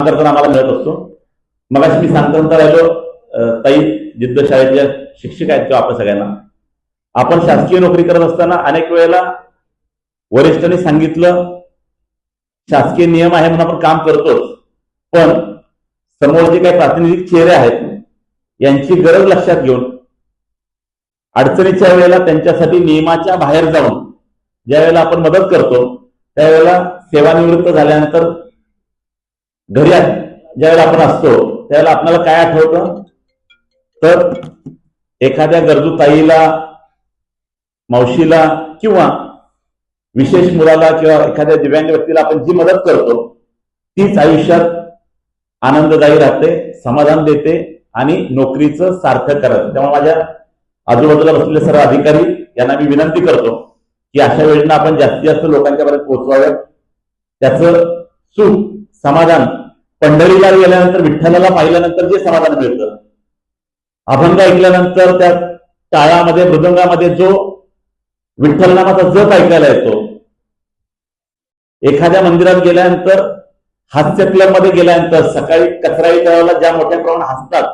मार्गदर्शन आम्हाला मिळत असतो. मग मी सांगता राहिलो ताई जिद्द शिक्षक आहेत किंवा आपण सगळ्यांना. आपण शासकीय नोकरी करत असताना अनेक वेळेला वरिष्ठांनी सांगितलं शासकीय नियम आहे म्हणून आपण काम करतोच. पण समोर जे काही प्रातिनिधिक चेहरे आहेत यांची गरज लक्षात घेऊन अडचणीच्या वेळेला त्यांच्यासाठी नियमाच्या बाहेर जाऊन ज्या वेळेला आपण मदत करतो त्यावेळेला सेवानिवृत्त झाल्यानंतर घरी ज्या वेळेला आपण असतो त्यावेळेला आपल्याला काय आठवतं? तर एखाद्या गरजू ताईला मावशीला किंवा विशेष मुलाला किंवा एखाद्या दिव्यांग व्यक्तीला आपण जी मदत करतो तीच आयुष्यात आनंददायी राहते समाधान देते आणि नोकरीचं सार्थक करत. त्यामुळे माझ्या आजूबाजूला बसलेले सर्व अधिकारी यांना मी विनंती करतो की अशा योजना आपण जास्तीत जास्त लोकांच्या पर्यंत पोहोचवाव्यात. त्याचं सुख समाधान पंढरीला गेल्यानंतर विठ्ठलाला पाहिल्यानंतर जे समाधान मिळतं. अभंग ऐकल्यानंतर त्या टाळामध्ये मृदंगामध्ये जो विठ्ठलनामाचा जप ऐकायला येतो एखाद्या मंदिरात गेल्यानंतर हास्य क्लबमध्ये गेल्यानंतर सकाळी कचराई तळाला ज्या मोठ्या प्रमाणात हसतात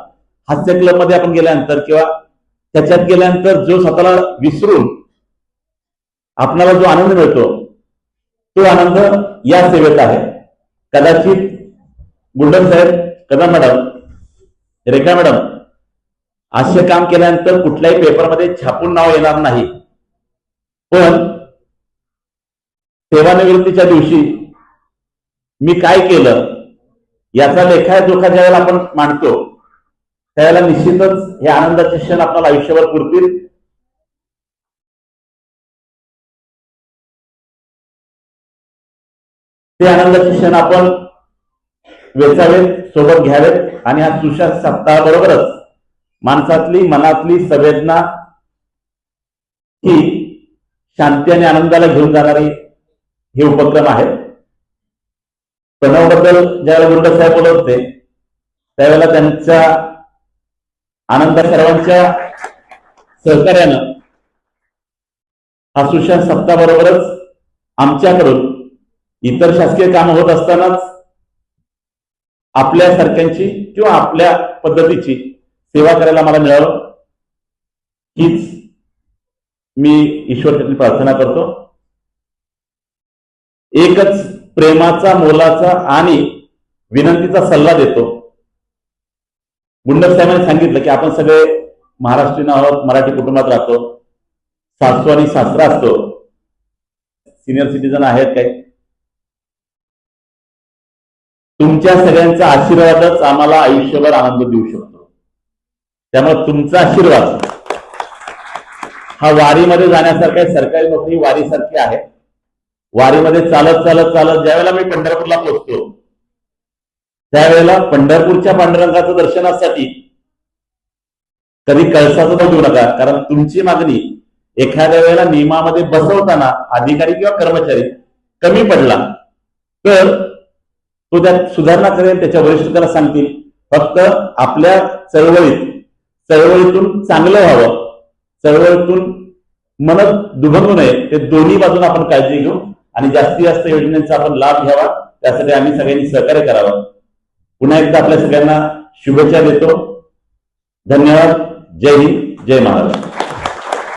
हास्य क्लबमध्ये आपण गेल्यानंतर किंवा त्याच्यात गेल्यानंतर जो स्वतःला विसरून आपणाला जो आनंद मिळतो तो आनंद या सेवेत आहे. कदाचित गुंडम साहेब कदम मॅडम रेखा मॅडम असे काम केल्यानंतर कुठल्याही पेपरमध्ये छापून नाव येणार नाही. पण सेवानिवृत्तीच्या दिवशी मी काय केलं याचा लेखाजोखा ज्यावेळेला आपण मांडतो त्यावेळेला निश्चितच हे आनंदाचे क्षण आपल्याला आयुष्यभर पुरतील. ते आनंदाचे क्षण आपण वेचावेत सोबत घ्यावेत आणि हा सुशांत सप्ताहाबरोबरच माणसातली मनातली संवेदना ही शांती आणि आनंदाला घेऊन जाणारी हे उपक्रम आहेत प्रणवबद्दल ज्यावेळेला गुंड साहेब बोलत होते त्यावेळेला त्यांच्या आनंद सर्वांच्या सहकार्यानं हा सुशांत सप्ताहाबरोबरच आमच्याकडून इतर शासकीय कामं होत असतानाच आपल्यासारख्यांची किंवा आपल्या पद्धतीची सेवा करायला मला मिळावं हीच मी ईश्वर प्रार्थना करतो. एकच प्रेमाचा मोलाचा आणि विनंतीचा सल्ला देतो. मुंडक साहेबांनी सांगितलं की आपण सगळे महाराष्ट्रीयन आहोत मराठी कुटुंबात राहतो. सासू आणि सासरा असतो. सिनियर सिटीजन आहेत काही. तुमच्या सगळ्यांचा आशीर्वादच आम्हाला आयुष्यभर आनंद देऊ शकतो त्यामुळे तुमचा आशीर्वाद हा वारीमध्ये जाण्यासारखा आहे. सरकारी नोकरी वारीसारखी आहे वारीमध्ये चालत चालत चालत ज्यावेळेला मी पंढरपूरला पोहोचतो त्यावेळेला पंढरपूरच्या पांडुरंगाचं दर्शनासाठी कधी कळसाचं बघू नका कारण तुमची मागणी एखाद्या वेळेला नियमामध्ये बसवताना अधिकारी किंवा कर्मचारी कमी पडला तर तो त्यात सुधारणा करेल त्याच्या वरिष्ठ त्याला सांगतील. फक्त आपल्या चळवळीत चळवळीतून चांगलं व्हावं. चळवळीतून मन दुभंगू नये. ते दोन्ही बाजून आपण काळजी घेऊ आणि जास्तीत जास्त योजनेचा आपण लाभ घ्यावा. त्यासाठी आम्ही सगळ्यांनी सहकार्य करावं. पुन्हा एकदा आपल्या सगळ्यांना शुभेच्छा देतो. धन्यवाद. जय हिंद. जय महाराष्ट्र.